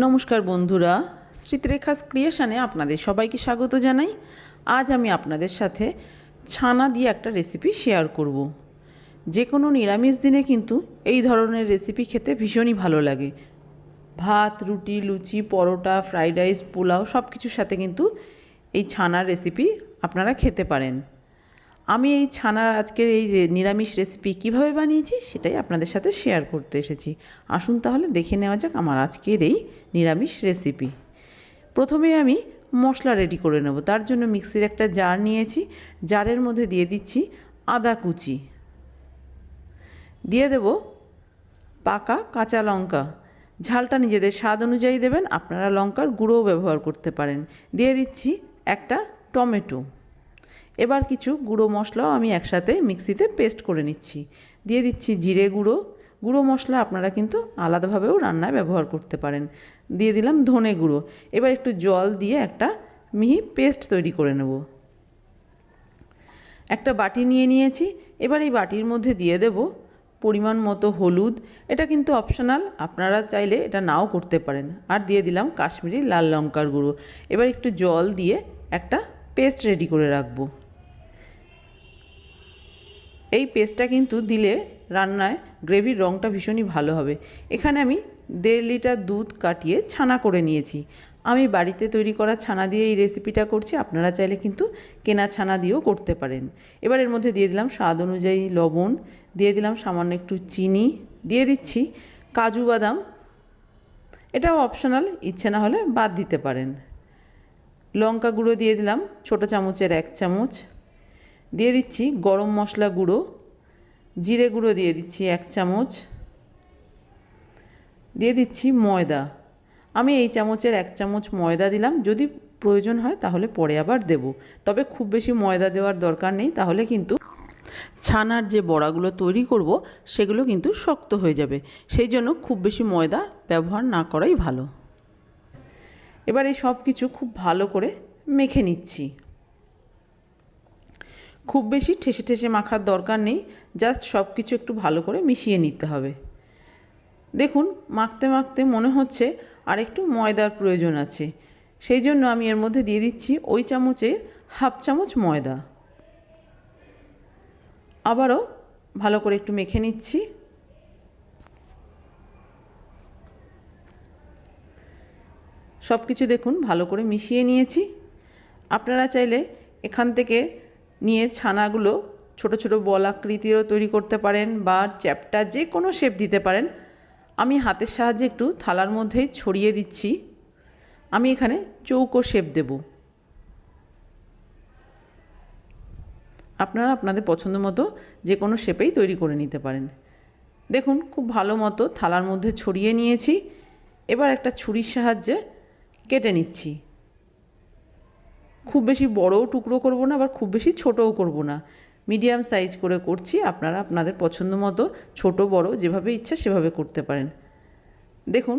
নমস্কার বন্ধুরা, স্মৃতিরেখাস ক্রিয়েশনে আপনাদের সবাইকে স্বাগত জানাই। আজ আমি আপনাদের সাথে ছানা দিয়ে একটা রেসিপি শেয়ার করব। যে কোনো নিরামিষ দিনে কিন্তু এই ধরনের রেসিপি খেতে ভীষণই ভালো লাগে। ভাত, রুটি, লুচি, পরোটা ফ্রাইড রাইস পোলাও সব কিছুর সাথে কিন্তু এই ছানার রেসিপি আপনারা খেতে পারেন। আমি এই ছানার আজকের এই নিরামিষ রেসিপি কীভাবে বানিয়েছি সেটাই আপনাদের সাথে শেয়ার করতে এসেছি। আসুন তাহলে দেখে নেওয়া যাক আমার আজকের এই নিরামিষ রেসিপি প্রথমে আমি মশলা রেডি করে নেব। তার জন্য মিক্সির একটা জার নিয়েছি। জারের মধ্যে দিয়ে দিচ্ছি আদা কুচি। দিয়ে দেব পাকা কাঁচা লঙ্কা। ঝালটা নিজেদের স্বাদ অনুযায়ী দেবেন। আপনারা লঙ্কার গুঁড়োও ব্যবহার করতে পারেন। দিয়ে দিচ্ছি একটা টমেটো। এবার কিছু গুঁড়ো মশলাও আমি একসাথে মিক্সিতে পেস্ট করে নিচ্ছি। দিয়ে দিচ্ছি জিরে গুঁড়ো। গুঁড়ো মশলা আপনারা কিন্তু আলাদাভাবেও রান্নায় ব্যবহার করতে পারেন। দিয়ে দিলাম ধনে গুঁড়ো। এবার একটু জল দিয়ে একটা মিহি পেস্ট তৈরি করে নেব। একটা বাটি নিয়ে নিয়েছি। এবার এই বাটির মধ্যে দিয়ে দেব পরিমাণ মতো হলুদ। এটা কিন্তু অপশনাল, আপনারা চাইলে এটা নাও করতে পারেন। আর দিয়ে দিলাম কাশ্মীরি লাল লঙ্কার গুঁড়ো। এবার একটু জল দিয়ে একটা পেস্ট রেডি করে রাখব। এই পেস্টটা কিন্তু দিলে রান্নায় গ্রেভির রঙটা ভীষণই ভালো হবে। এখানে আমি দেড় লিটার দুধ কাটিয়ে ছানা করে নিয়েছি। আমি বাড়িতে তৈরি করা ছানা দিয়ে এই রেসিপিটা করছি, আপনারা চাইলে কিন্তু কেনা ছানা দিয়েও করতে পারেন। এবার এর মধ্যে দিয়ে দিলাম স্বাদ অনুযায়ী লবণ, দিয়ে দিলাম সামান্য একটু চিনি, দিয়ে দিচ্ছি কাজু বাদাম। এটাও অপশনাল, ইচ্ছে না হলে বাদ দিতে পারেন। লঙ্কা গুঁড়ো দিয়ে দিলাম ছোটো চামচের এক চামচ। দিয়ে দিচ্ছি গরম মশলা গুঁড়ো, জিরে গুঁড়ো দিয়ে দিচ্ছি এক চামচ, দিয়ে দিচ্ছি ময়দা। আমি এই চামচের এক চামচ ময়দা দিলাম, যদি প্রয়োজন হয় তাহলে পরে আবার দেব। তবে খুব বেশি ময়দা দেওয়ার দরকার নেই, তাহলে কিন্তু ছানার যে বড়াগুলো তৈরি করব, সেগুলো কিন্তু শক্ত হয়ে যাবে। সেই জন্য খুব বেশি ময়দা ব্যবহার না করাই ভালো। এবার এই সব কিছু খুব ভালো করে মেখে নিচ্ছি। খুব বেশি ঠেসে ঠেসে মাখার দরকার নেই জাস্ট সব কিছু একটু ভালো করে মিশিয়ে নিতে হবে। দেখুন, মাখতে মাখতে মনে হচ্ছে আর একটু ময়দার প্রয়োজন আছে। সেই জন্য আমি এর মধ্যে দিয়ে দিচ্ছি ওই চামচের হাফ চামচ ময়দা। আবারও ভালো করে একটু মেখে নিচ্ছি। সব কিছু দেখুন, ভালো করে মিশিয়ে নিয়েছি। আপনারা চাইলে এখান থেকে নিয়ে ছানাগুলো ছোট ছোট বল আকৃতিরও তৈরি করতে পারেন বা চ্যাপটা যে কোনো শেপ দিতে পারেন। আমি হাতের সাহায্যে একটু থালার মধ্যেই ছড়িয়ে দিচ্ছি। আমি এখানে চৌকো শেপ দেব। আপনারা আপনাদের পছন্দ মতো যে কোনো শেপেই তৈরি করে নিতে পারেন। দেখুন, খুব ভালো মতো থালার মধ্যে ছড়িয়ে নিয়েছি। এবার একটা ছুরির সাহায্যে কেটে নিচ্ছি। খুব বেশি বড়ও টুকরো করব না, আবার খুব বেশি ছোটও করব না। মিডিয়াম সাইজ করে করছি, আপনারা আপনাদের পছন্দ মতো ছোট, বড়, যেভাবে ইচ্ছা সেভাবে করতে পারেন। দেখুন,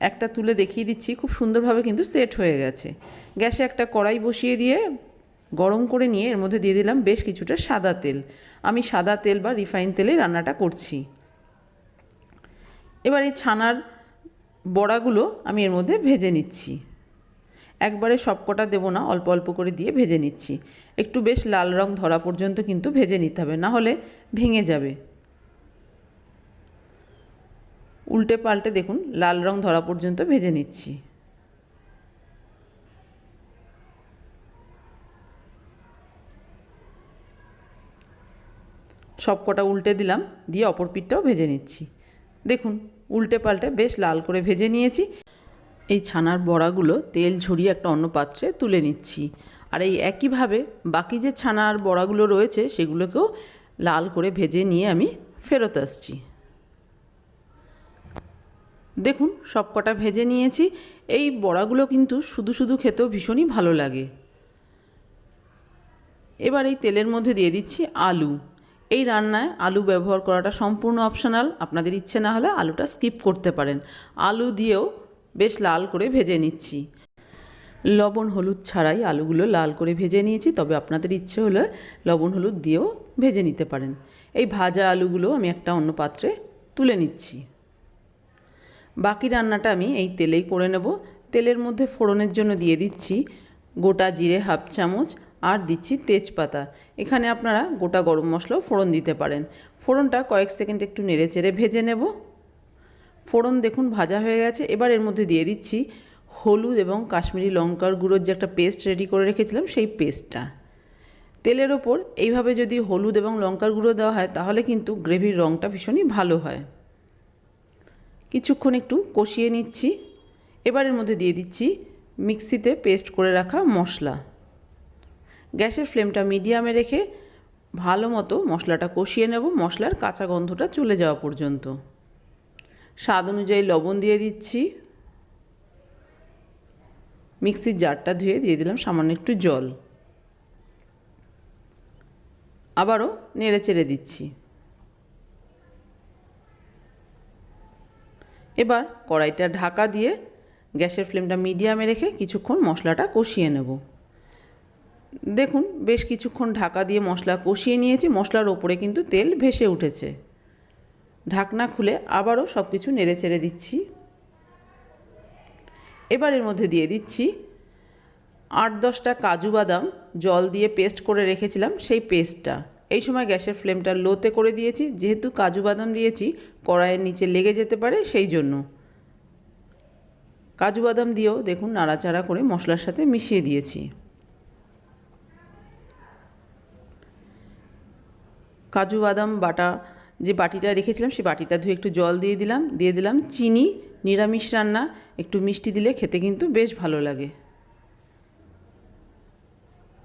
একটা তুলে দেখিয়ে দিচ্ছি, খুব সুন্দরভাবে কিন্তু সেট হয়ে গেছে। গ্যাসে একটা কড়াই বসিয়ে দিয়ে গরম করে নিয়ে এর মধ্যে দিয়ে দিলাম বেশ কিছুটা সাদা তেল। আমি সাদা তেল বা রিফাইন তেলে রান্নাটা করছি। এবার এই ছানার বড়াগুলো আমি এর মধ্যে ভেজে নিচ্ছি। একবারে সবকটা দেবো না, অল্প অল্প করে দিয়ে ভেজে নিচ্ছি। একটু বেশ লাল রং ধরা পর্যন্ত কিন্তু ভেজে নিতে হবে, না হলে ভেঙে যাবে। উল্টে পাল্টে দেখুন, লাল রং ধরা পর্যন্ত ভেজে নিচ্ছি। সব কটা উল্টে দিলাম, দিয়ে অপর পিঠটাও ভেজে নিচ্ছি। দেখুন, উল্টে পাল্টে বেশ লাল করে ভেজে নিয়েছি। এই ছানার বড়াগুলো তেল ঝরিয়ে একটা অন্য পাত্রে তুলে নিচ্ছি। আর এই একইভাবে বাকি যে ছানার বড়াগুলো রয়েছে, সেগুলোকেও লাল করে ভেজে নিয়ে আমি ফেরত আসছি। দেখুন সব কটা ভেজে নিয়েছি। এই বড়াগুলো কিন্তু শুধু শুধু খেতেও ভীষণই ভালো লাগে। এবার এই তেলের মধ্যে দিয়ে দিচ্ছি আলু। এই রান্নায় আলু ব্যবহার করাটা সম্পূর্ণ অপশনাল আপনাদের ইচ্ছে না হলে আলুটা স্কিপ করতে পারেন। আলু দিয়েও বেশ লাল করে ভেজে নিচ্ছি। লবণ, হলুদ ছাড়াই আলুগুলো লাল করে ভেজে নিয়েছি, তবে আপনাদের ইচ্ছে হলে লবণ, হলুদ দিয়েও ভেজে নিতে পারেন। এই ভাজা আলুগুলো আমি একটা অন্য পাত্রে তুলে নিচ্ছি। বাকি রান্নাটা আমি এই তেলেই করে নেব। তেলের মধ্যে ফোড়নের জন্য দিয়ে দিচ্ছি গোটা জিরে হাফ চামচ আর দিচ্ছি তেজপাতা। এখানে আপনারা গোটা গরম মশলাও ফোড়ন দিতে পারেন। ফোড়নটা কয়েক সেকেন্ড একটু নেড়ে চেড়ে ভেজে নেব। ফোড়ন দেখুন, ভাজা হয়ে গেছে। এবার এর মধ্যে দিয়ে দিচ্ছি হলুদ এবং কাশ্মীরি লঙ্কার গুঁড়োর যে একটা পেস্ট রেডি করে রেখেছিলাম, সেই পেস্টটা। তেলের ওপর এইভাবে যদি হলুদ এবং লঙ্কার গুঁড়ো দেওয়া হয়, তাহলে কিন্তু গ্রেভির রঙটা ভীষণই ভালো হয়। কিছুক্ষণ একটু কষিয়ে নিচ্ছি। এবারের মধ্যে দিয়ে দিচ্ছি মিক্সিতে পেস্ট করে রাখা মশলা। গ্যাসের ফ্লেমটা মিডিয়ামে রেখে ভালো মতো মশলাটা কষিয়ে নেব। মশলার কাঁচা গন্ধটা চলে যাওয়া পর্যন্ত। স্বাদ অনুযায়ী লবণ দিয়ে দিচ্ছি। মিক্সির জারটা ধুয়ে দিয়ে দিলাম সামান্য একটু জল। আবারও নেড়ে চেড়ে দিচ্ছি। এবার কড়াইটা ঢাকা দিয়ে গ্যাসের ফ্লেমটা মিডিয়ামে রেখে কিছুক্ষণ মশলাটা কষিয়ে নেব। দেখুন, বেশ কিছুক্ষণ ঢাকা দিয়ে মশলা কষিয়ে নিয়েছি। মশলার ওপরে কিন্তু তেল ভেসে উঠেছে। ঢাকনা খুলে আবারও সব কিছু নেড়ে চেড়ে দিচ্ছি। এবার এর মধ্যে দিয়ে দিচ্ছি আট দশটা কাজু বাদাম, জল দিয়ে পেস্ট করে রেখেছিলাম সেই পেস্টটা। এই সময় গ্যাসের ফ্লেমটা লোতে করে দিয়েছি, যেহেতু কাজু বাদাম দিয়েছি, কড়াইয়ের নিচে লেগে যেতে পারে সেই জন্য। কাজু বাদাম দিয়েও দেখুন নাড়াচাড়া করে মশলার সাথে মিশিয়ে দিয়েছি। কাজু বাদাম, বাটা যে বাটিটা রেখেছিলাম, সেই বাটিটা ধুয়ে একটু জল দিয়ে দিলাম দিয়ে দিলাম চিনি, নিরামিষ রান্না, একটু মিষ্টি দিলে খেতে কিন্তু বেশ ভালো লাগে।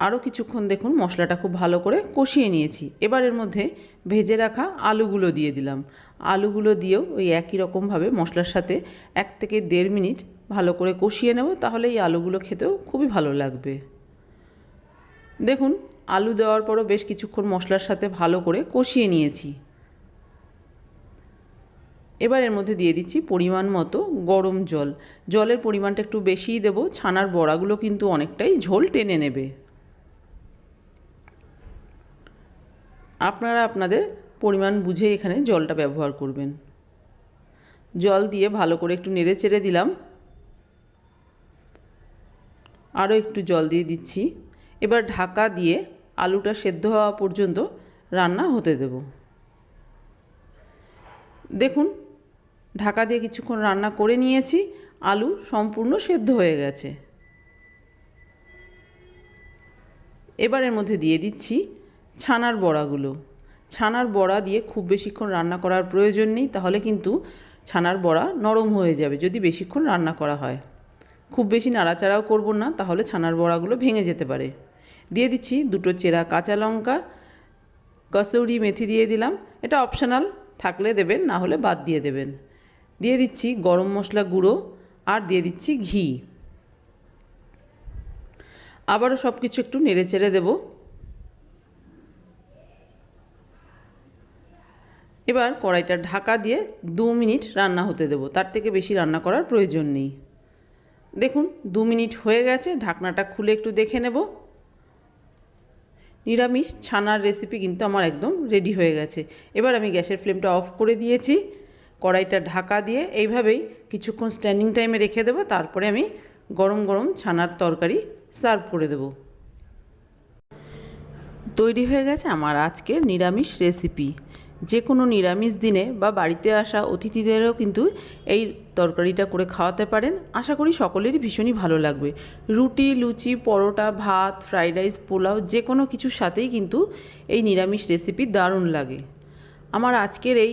আরও কিছুক্ষণ দেখুন, মশলাটা খুব ভালো করে কষিয়ে নিয়েছি। এবার এর মধ্যে ভেজে রাখা আলুগুলো দিয়ে দিলাম। আলুগুলো দিয়েও ওই একই রকমভাবে মশলার সাথে এক থেকে দেড় মিনিট ভালো করে কষিয়ে নেব, তাহলে এই আলুগুলো খেতেও খুবই ভালো লাগবে। দেখুন, আলু দেওয়ার পরও বেশ কিছুক্ষণ মশলার সাথে ভালো করে কষিয়ে নিয়েছি। এবার এর মধ্যে দিয়ে দিচ্ছি পরিমাণ মতো গরম জল। জলের পরিমাণটা একটু বেশিই দেব, ছানার বড়াগুলো কিন্তু অনেকটাই ঝোল টেনে নেবে। আপনারা আপনাদের পরিমাণ বুঝে এখানে জলটা ব্যবহার করবেন। জল দিয়ে ভালো করে একটু নেড়ে চেড়ে দিলাম। আরও একটু জল দিয়ে দিচ্ছি। এবার ঢাকা দিয়ে আলুটা সেদ্ধ হওয়া পর্যন্ত রান্না হতে দেব। দেখুন ঢাকা দিয়ে কিছুক্ষণ রান্না করে নিয়েছি, আলু সম্পূর্ণ সেদ্ধ হয়ে গেছে। এবার এর মধ্যে দিয়ে দিচ্ছি ছানার বড়াগুলো। ছানার বড়া দিয়ে খুব বেশিক্ষণ রান্না করার প্রয়োজন নেই, তাহলে কিন্তু ছানার বড়া নরম হয়ে যাবে যদি বেশিক্ষণ রান্না করা হয়। খুব বেশি নাড়াচাড়াও করব না, তাহলে ছানার বড়াগুলো ভেঙে যেতে পারে। দিয়ে দিচ্ছি দুটো চেরা কাঁচা লঙ্কা, কসৌরি মেথি দিয়ে দিলাম। এটা অপশনাল, থাকলে দেবেন, না হলে বাদ দিয়ে দেবেন। দিয়ে দিচ্ছি গরম মশলা গুঁড়ো আর দিয়ে দিচ্ছি ঘি। আবারও সব কিছু একটু নেড়ে চেড়ে দেবো। এবার কড়াইটা ঢাকা দিয়ে দু মিনিট রান্না হতে দেবো। তার থেকে বেশি রান্না করার প্রয়োজন নেই। দেখুন, দু মিনিট হয়ে গেছে, ঢাকনাটা খুলে একটু দেখে নেব। নিরামিষ ছানার রেসিপি কিন্তু আমার একদম রেডি হয়ে গেছে। এবার আমি গ্যাসের ফ্লেমটা অফ করে দিয়েছি। কড়াইটা ঢাকা দিয়ে এইভাবেই কিছুক্ষণ স্ট্যান্ডিং টাইমে রেখে দেবো। তারপরে আমি গরম গরম ছানার তরকারি সার্ভ করে দেবো। তৈরি হয়ে গেছে আমার আজকের নিরামিষ রেসিপি যে কোনো নিরামিষ দিনে বা বাড়িতে আসা অতিথিদেরও কিন্তু এই তরকারিটা করে খাওয়াতে পারেন। আশা করি সকলেরই ভীষণই ভালো লাগবে। রুটি, লুচি, পরোটা, ভাত ফ্রাইড রাইস পোলাও যে কোনো কিছুর সাথেই কিন্তু এই নিরামিষ রেসিপি দারুণ লাগে। আমার আজকের এই